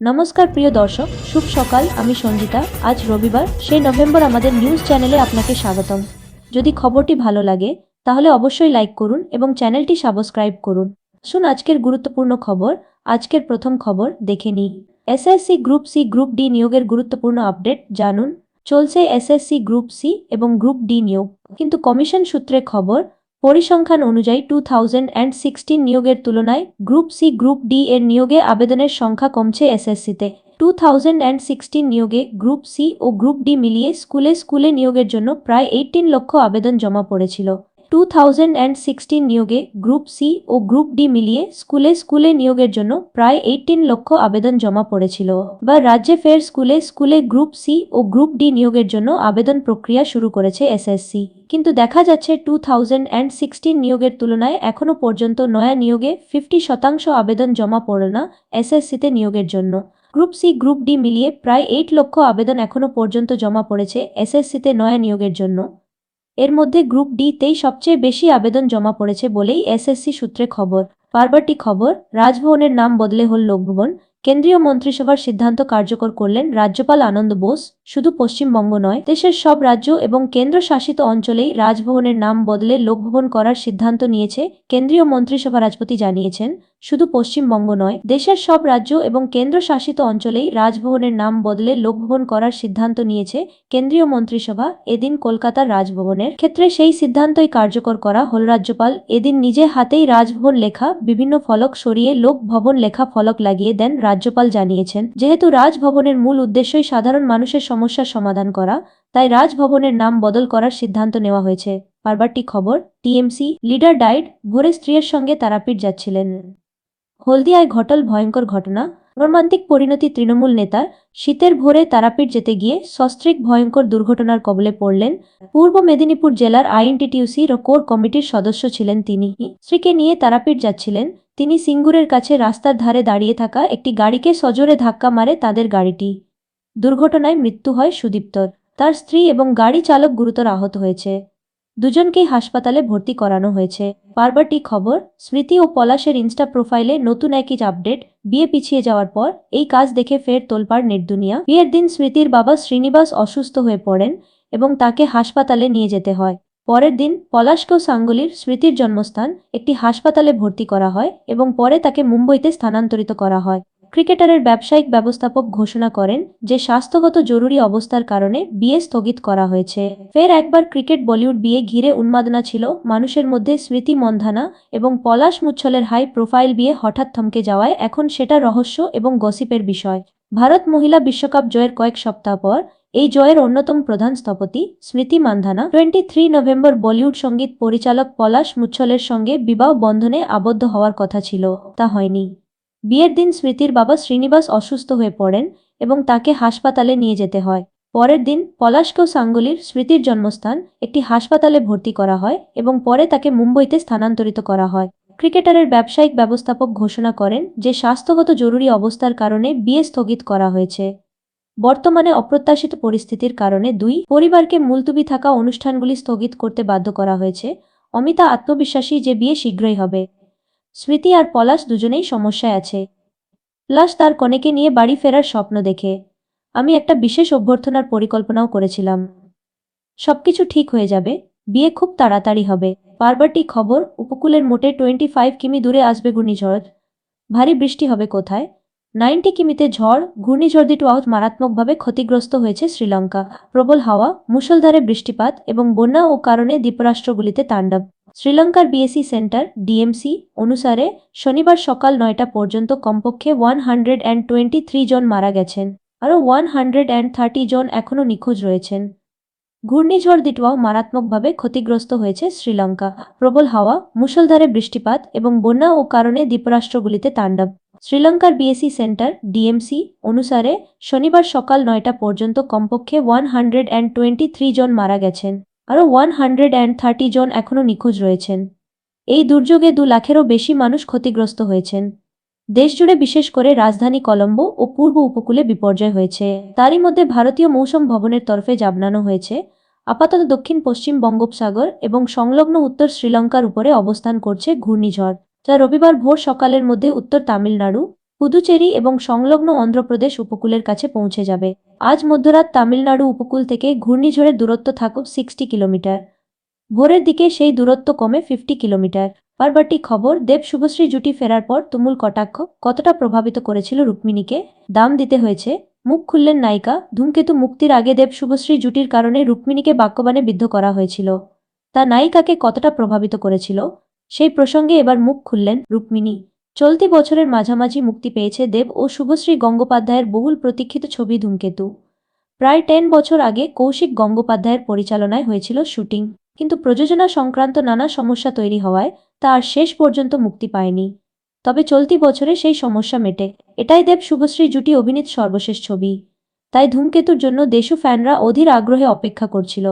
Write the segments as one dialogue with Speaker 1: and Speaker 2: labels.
Speaker 1: নমস্কার প্রিয় দর্শক, শুভ সকাল, আমি সঞ্জিতা। আজ রবিবার, সেই নভেম্বর আমাদের নিউজ চ্যানেলে আপনাকে স্বাগতম। যদি খবরটি ভালো লাগে, তাহলে অবশ্যই লাইক করুন এবং চ্যানেলটি সাবস্ক্রাইব করুন। শুন আজকের গুরুত্বপূর্ণ খবর, আজকের প্রথম খবর দেখে নিই। SSC group C group D নিয়োগের গুরুত্বপূর্ণ আপডেট জানুন। চলছে এসএসসি গ্রুপ সি এবং গ্রুপ ডি নিয়োগ। কিন্তু কমিশন সূত্রে খবর পরিসংখ্যান অনুযায়ী টু থাউজেন্ড অ্যান্ড সিক্সটিন নিয়োগের তুলনায় গ্রুপ সি, গ্রুপ ডি এর নিয়োগে আবেদনের সংখ্যা কমছে এসএসসিতে। টু থাউজেন্ড অ্যান্ড সিক্সটিন নিয়োগে গ্রুপ সি ও গ্রুপ ডি মিলিয়ে স্কুলে স্কুলে নিয়োগের জন্য প্রায় এইটিন লক্ষ আবেদন জমা পড়েছিল। টু থাউজেন্ড অ্যান্ড সিক্সটিন নিয়োগে গ্রুপ সি ও গ্রুপ ডি মিলিয়ে স্কুলে স্কুলে নিয়োগের জন্য প্রায় এইটিন লক্ষ আবেদন জমা পড়েছিল। বা রাজ্যে ফের স্কুলে স্কুলে গ্রুপ সি ও গ্রুপ ডি নিয়োগের জন্য আবেদন প্রক্রিয়া শুরু করেছে এসএসসি। কিন্তু দেখা যাচ্ছে টু থাউজেন্ড অ্যান্ড সিক্সটিন নিয়োগের তুলনায় এখনও পর্যন্ত নয়া নিয়োগে ফিফটি শতাংশ আবেদন জমা পড়ে না এসএসসিতে নিয়োগের জন্য। গ্রুপ সি গ্রুপ ডি মিলিয়ে প্রায় এইট লক্ষ আবেদন এখনও পর্যন্ত জমা পড়েছে এসএসসিতে নয়া নিয়োগের জন্য। এর মধ্যে গ্রুপ ডিতেই সবচেয়ে বেশি আবেদন জমা পড়েছে বলেই এসএসসি সূত্রে খবর। পার্বতী খবর, রাজভবনের নাম বদলে হল লোকভবন। কেন্দ্রীয় মন্ত্রিসভার সিদ্ধান্ত কার্যকর করলেন রাজ্যপাল আনন্দ বোস। শুধু পশ্চিমবঙ্গ নয়, দেশের সব রাজ্য এবং কেন্দ্রশাসিত অঞ্চলেই রাজভবনের নাম বদলে লোকভবন করার সিদ্ধান্ত নিয়েছে কেন্দ্রীয় মন্ত্রিসভা রাজপতি জানিয়েছেন। শুধু পশ্চিমবঙ্গ নয়, দেশের সব রাজ্য এবং কেন্দ্রশাসিত অঞ্চলেই রাজভবনের নাম বদলে লোকভবন করার সিদ্ধান্ত নিয়েছে কেন্দ্রীয় মন্ত্রিসভা। এদিন কলকাতার রাজভবনের ক্ষেত্রে সেই সিদ্ধান্তই কার্যকর করা হল। রাজ্যপাল এদিন নিজে হাতেই রাজভবন লেখা, বিভিন্ন ফলক সরিয়ে লোক ভবন লেখা ফলক লাগিয়ে দেন রাজ্যপাল জানিয়েছেন। যেহেতু রাজভবনের মূল উদ্দেশ্যই সাধারণ মানুষের সমস্যার সমাধান করা, তাই রাজভবনের নাম বদল করার সিদ্ধান্ত নেওয়া হয়েছে। পারবারটি খবর, টিএমসি, লিডার ডাইড ভোরে স্ত্রীর সঙ্গে তারাপীঠ যাচ্ছিলেন। হলদিয়ায় ঘটল ভয়ঙ্কর ঘটনা। মর্মান্তিক পরিণতি তৃণমূল নেতার। শীতের ভোরে তারাপীঠ যেতে গিয়ে সস্ত্রীক ভয়ঙ্কর দুর্ঘটনার কবলে পড়লেন পূর্ব মেদিনীপুর জেলার আইএনটিটিউসির কোর কমিটির সদস্য ছিলেন তিনি। স্ত্রীকে নিয়ে তারাপীঠ যাচ্ছিলেন। তিনি সিঙ্গুরের কাছে রাস্তার ধারে দাঁড়িয়ে থাকা একটি গাড়িকে সজোরে ধাক্কা মারে তাদের গাড়িটি। দুর্ঘটনায় মৃত্যু হয় সুদীপ্তর। তার স্ত্রী এবং গাড়ি চালক গুরুতর আহত হয়েছে। দুজনকেই হাসপাতালে ভর্তি করানো হয়েছে। পার্বতী খবর, স্মৃতি ও পলাশের ইনস্টা প্রোফাইলে নতুন একই আপডেট, বিয়ে পিছিয়ে যাওয়ার পর এই কাজ দেখে ফের তোলপাড় নেটদুনিয়া। বিয়ের দিন স্মৃতির বাবা শ্রীনিবাস অসুস্থ হয়ে পড়েন এবং তাকে হাসপাতালে নিয়ে যেতে হয়। পরের দিন পলাশকে সাঙ্গুলির স্মৃতির জন্মস্থান একটি হাসপাতালে ভর্তি করা হয় এবং পরে তাকে মুম্বইতে স্থানান্তরিত করা হয়। ক্রিকেটারের ব্যবসায়িক ব্যবস্থাপক ঘোষণা করেন যে স্বাস্থ্যগত জরুরি অবস্থার কারণে বিয়ে স্থগিত করা হয়েছে। ফের একবার ক্রিকেট বলিউড বিয়ে ঘিরে উন্মাদনা ছিল মানুষের মধ্যে স্মৃতি মন্ধানা এবং পলাশ মুচ্ছলের হাই প্রোফাইল বিয়ে হঠাৎ থমকে যাওয়ায় এখন সেটা রহস্য এবং গসিপের বিষয়। ভারত মহিলা বিশ্বকাপ জয়ের কয়েক সপ্তাহ পর এই জয়ের অন্যতম প্রধান স্থপতি Smriti Mandhana twenty three November Bollywood সংগীত পরিচালক পলাশ মুচ্ছলের সঙ্গে বিবাহ বন্ধনে আবদ্ধ হওয়ার কথা ছিল। তা হয়নি। বিয়ের দিন স্মৃতির বাবা শ্রীনিবাস অসুস্থ হয়ে পড়েন এবং তাকে হাসপাতালে নিয়ে যেতে হয়। পরের দিন পলাশকেও সাঙ্গুলির স্মৃতির জন্মস্থান একটি হাসপাতালে ভর্তি করা হয় এবং পরে তাকে মুম্বইতে স্থানান্তরিত করা হয়। ক্রিকেটারের ব্যবসায়িক ব্যবস্থাপক ঘোষণা করেন যে স্বাস্থ্যগত জরুরি অবস্থার কারণে বিয়ে স্থগিত করা হয়েছে। বর্তমানে অপ্রত্যাশিত পরিস্থিতির কারণে দুই পরিবারকে মুলতুবি থাকা অনুষ্ঠানগুলি স্থগিত করতে বাধ্য করা হয়েছে। অমিতা আত্মবিশ্বাসী যে বিয়ে শীঘ্রই হবে। স্মৃতি আর পলাশ দুজনেই সমস্যায় আছে। প্লাস তার কনেকে নিয়ে বাড়ি ফেরার স্বপ্ন দেখে। আমি একটা বিশেষ অভ্যর্থনার পরিকল্পনাও করেছিলাম। সবকিছু ঠিক হয়ে যাবে, বিয়ে খুব তাড়াতাড়ি হবে। পার্বতী খবর, উপকূলের মোটে টোয়েন্টি ফাইভ কিমি দূরে আসবে ঘূর্ণিঝড়। ভারী বৃষ্টি হবে কোথায়? নাইনটি কিমিতে ঝড়, ঘূর্ণিঝড় দুটো আউট মারাত্মকভাবে ক্ষতিগ্রস্ত হয়েছে শ্রীলঙ্কা। প্রবল হাওয়া, মুষলধারে বৃষ্টিপাত এবং বন্যা ও কারণে দ্বীপরাষ্ট্রগুলিতে তাণ্ডব। শ্রীলঙ্কার বিএসি সেন্টার ডিএমসি অনুসারে শনিবার সকাল নয়টা পর্যন্ত কমপক্ষে one hundred and twenty three জন মারা গেছেন আরও ওয়ান হান্ড্রেড অ্যান্ড থার্টি জন এখনও নিখোঁজ রয়েছেন। ঘূর্ণিঝড় দিটওয়াও মারাত্মকভাবে ক্ষতিগ্রস্ত হয়েছে শ্রীলঙ্কা। প্রবল হাওয়া, মুষলধারে বৃষ্টিপাত এবং বন্যা ও কারণে দ্বীপরাষ্ট্রগুলিতে তাণ্ডব। শ্রীলঙ্কার বিএসি সেন্টার ডিএমসি অনুসারে শনিবার সকাল নয়টা পর্যন্ত কমপক্ষে one hundred and twenty three জন মারা গেছেন। আরও ওয়ান হান্ড্রেড অ্যান্ড থার্টি জন এখনও নিখোঁজ রয়েছেন। এই দুর্যোগে দু লাখেরও বেশি মানুষ ক্ষতিগ্রস্ত হয়েছেন। দেশজুড়ে বিশেষ করে রাজধানী কলম্বো ও পূর্ব উপকূলে বিপর্যয় হয়েছে। তারই মধ্যে ভারতীয় মৌসুম ভবনের তরফে জানানো হয়েছে। আপাতত দক্ষিণ পশ্চিম বঙ্গোপসাগর এবং সংলগ্ন উত্তর শ্রীলঙ্কার উপরে অবস্থান করছে ঘূর্ণিঝড়, যা রবিবার ভোর সকালের মধ্যে উত্তর তামিলনাড়ু পুদুচেরি এবং সংলগ্ন অন্ধ্রপ্রদেশ উপকূলের কাছে পৌঁছে যাবে। আজ মধ্যরাত তামিলনাড়ু উপকূল থেকে ঘূর্ণিঝড়ের দূরত্ব থাকুক সিক্সটি কিলোমিটার। ভোরের দিকে সেই দূরত্ব কমে ফিফটি কিলোমিটার। পারবারটি খবর, দেব শুভশ্রী জুটি ফেরার পর তুমুল কটাক্ষ কতটা প্রভাবিত করেছিল রুক্মিণীকে? দাম দিতে হয়েছে। মুখ খুললেন নায়িকা। ধূমকেতু মুক্তির আগে দেব শুভশ্রী জুটির কারণে রুক্মিণীকে বাক্যবাণে বিদ্ধ করা হয়েছিল। তা নায়িকাকে কতটা প্রভাবিত করেছিল? সেই প্রসঙ্গে এবার মুখ খুললেন রুক্মিণী। চলতি বছরের মাঝামাঝি মুক্তি পেয়েছে দেব ও শুভশ্রী গঙ্গোপাধ্যায়ের বহুল প্রতীক্ষিত ছবি ধূমকেতু। প্রায় টেন বছর আগে কৌশিক গঙ্গোপাধ্যায়ের পরিচালনায় হয়েছিল শুটিং। কিন্তু প্রযোজনা সংক্রান্ত নানা সমস্যা তৈরি হওয়ায় তা আর শেষ পর্যন্ত মুক্তি পায়নি। তবে চলতি বছরে সেই সমস্যা মেটে। এটাই দেব শুভশ্রী জুটি অভিনীত সর্বশেষ ছবি। তাই ধূমকেতুর জন্য দেশু ফ্যানরা অধীর আগ্রহে অপেক্ষা করছিল।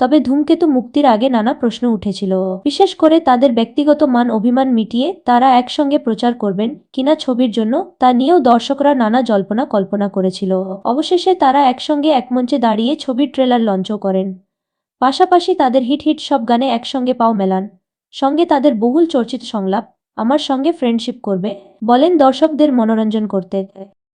Speaker 1: তবে ধূমকেতু মুক্তির আগে নানা প্রশ্ন উঠেছিল। বিশেষ করে তাদের ব্যক্তিগত মান অভিমান মিটিয়ে তারা একসঙ্গে প্রচার করবেন কিনা ছবির জন্য তা নিয়েও দর্শকরা নানা জল্পনা কল্পনা করেছিল। অবশেষে তারা একসঙ্গে একমঞ্চে দাঁড়িয়ে ছবির ট্রেলার লঞ্চও করেন। পাশাপাশি তাদের হিট হিট সব গানে একসঙ্গে পাও মেলান, সঙ্গে তাদের বহুল চর্চিত সংলাপ, আমার সঙ্গে ফ্রেন্ডশিপ করবে, বলেন দর্শকদের মনোরঞ্জন করতে।